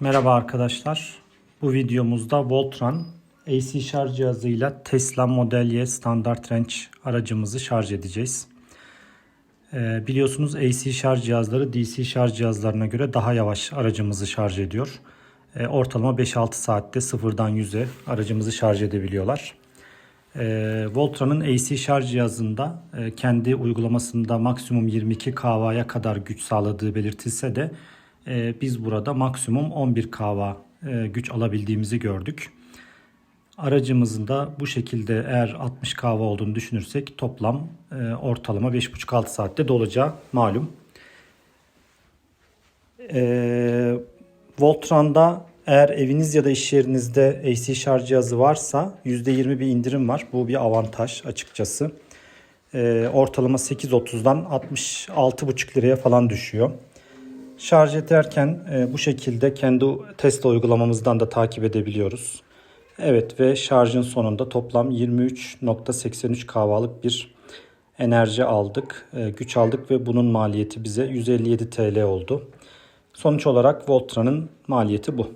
Merhaba arkadaşlar. Bu videomuzda Voltran AC şarj cihazıyla Tesla Model Y standart range aracımızı şarj edeceğiz. Ee, biliyorsunuz AC şarj cihazları DC şarj cihazlarına göre daha yavaş aracımızı şarj ediyor. Ee, ortalama 5-6 saatte sıfırdan 100'e aracımızı şarj edebiliyorlar. Ee, Voltran'ın AC şarj cihazında e, kendi uygulamasında maksimum 22 kW'ya kadar güç sağladığı belirtilse de biz burada maksimum 11 kW e, güç alabildiğimizi gördük. Aracımızın da bu şekilde eğer 60 kW olduğunu düşünürsek toplam e, ortalama 5,5-6 saatte dolacağı malum. E, Voltran'da eğer eviniz ya da iş yerinizde AC şarj cihazı varsa %20 bir indirim var. Bu bir avantaj açıkçası. E, ortalama 8.30'dan 66,5 liraya falan düşüyor. Şarj ederken e, bu şekilde kendi Tesla uygulamamızdan da takip edebiliyoruz. Evet ve şarjın sonunda toplam 23.83 kW'lık bir enerji aldık, e, güç aldık ve bunun maliyeti bize 157 TL oldu. Sonuç olarak Voltran'ın maliyeti bu.